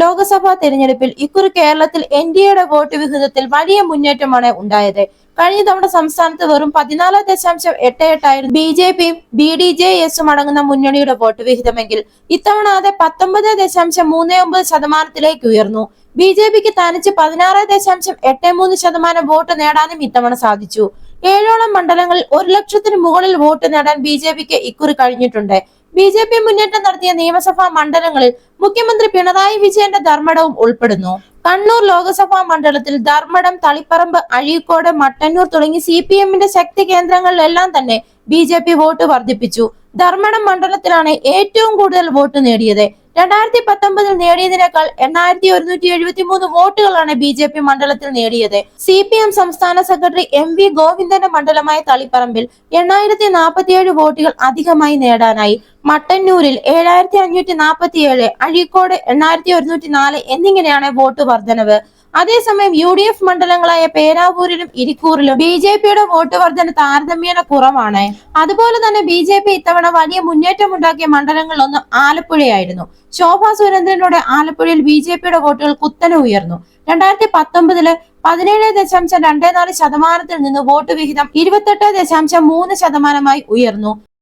ലോക്സഭാ തെരഞ്ഞെടുപ്പിൽ ഇക്കുറി കേരളത്തിൽ എൻ ഡി എയുടെ വോട്ട് വിഹിതത്തിൽ വലിയ മുന്നേറ്റമാണ് ഉണ്ടായത്. കഴിഞ്ഞ തവണ സംസ്ഥാനത്ത് വെറും പതിനാല് ദശാംശം എട്ട് എട്ടായിരുന്നു ബി ജെ പിയും ബി ഡി ജെ എസും അടങ്ങുന്ന മുന്നണിയുടെ വോട്ട് വിഹിതമെങ്കിൽ ഇത്തവണ അത് പത്തൊമ്പത് ദശാംശം മൂന്ന് ഒമ്പത് ശതമാനത്തിലേക്ക് ഉയർന്നു. ബി ജെ പിക്ക് തനിച്ച് പതിനാറ് ദശാംശം എട്ട് മൂന്ന് ശതമാനം വോട്ട് നേടാനും ഇത്തവണ സാധിച്ചു. ഏഴോളം മണ്ഡലങ്ങളിൽ ഒരു ലക്ഷത്തിന് മുകളിൽ വോട്ട് നേടാൻ ബി ജെ പിക്ക് ഇക്കുറി കഴിഞ്ഞിട്ടുണ്ട്. ബി ജെ പി മുന്നേറ്റം നടത്തിയ നിയമസഭാ മണ്ഡലങ്ങളിൽ മുഖ്യമന്ത്രി പിണറായി വിജയന്റെ ധർമ്മടവും ഉൾപ്പെടുന്നു. കണ്ണൂർ ലോക്സഭാ മണ്ഡലത്തിൽ ധർമ്മടം തളിപ്പറമ്പ് അഴീക്കോട് മട്ടന്നൂർ തുടങ്ങി സി പി എമ്മിന്റെ ശക്തി കേന്ദ്രങ്ങളിലെല്ലാം തന്നെ ബി ജെ പി വോട്ട് വർദ്ധിപ്പിച്ചു. ധർമ്മടം മണ്ഡലത്തിലാണ് ഏറ്റവും കൂടുതൽ വോട്ട് നേടിയത്. രണ്ടായിരത്തി പത്തൊമ്പതിൽ നേടിയതിനേക്കാൾ എണ്ണായിരത്തി ഒരുന്നൂറ്റി എഴുപത്തി മൂന്ന് വോട്ടുകളാണ് ബി ജെ പി മണ്ഡലത്തിൽ നേടിയത്. സി പി എം സംസ്ഥാന സെക്രട്ടറി എം വി ഗോവിന്ദന്റെ മണ്ഡലമായ തളിപ്പറമ്പിൽ എണ്ണായിരത്തി നാൽപ്പത്തിയേഴ് വോട്ടുകൾ അധികമായി നേടാനായി. മട്ടന്നൂരിൽ ഏഴായിരത്തി അഞ്ഞൂറ്റി നാൽപ്പത്തിയേഴ് അഴീക്കോട് എണ്ണായിരത്തി ഒരുന്നൂറ്റി നാല് എന്നിങ്ങനെയാണ് വോട്ട് വർധനവ്. അതേസമയം യു ഡി എഫ് മണ്ഡലങ്ങളായ പേരാവൂരിലും ഇരിക്കൂറിലും ബി ജെ പിയുടെ വോട്ട് വർധന താരതമ്യേന കുറവാണ്. അതുപോലെ തന്നെ ബി ജെ പി ഇത്തവണ വലിയ മുന്നേറ്റമുണ്ടാക്കിയ മണ്ഡലങ്ങളിലൊന്ന് ആലപ്പുഴയായിരുന്നു. ശോഭാ സുരേന്ദ്രനോട് ആലപ്പുഴയിൽ ബി ജെ പിയുടെ വോട്ടുകൾ കുത്തനെ ഉയർന്നു. രണ്ടായിരത്തി പത്തൊമ്പതിൽ പതിനേഴ് ദശാംശം രണ്ടേ നാല് ശതമാനത്തിൽ നിന്ന് വോട്ട് വിഹിതം ഇരുപത്തെട്ട് ദശാംശം മൂന്ന് ശതമാനമായി ഉയർന്നു.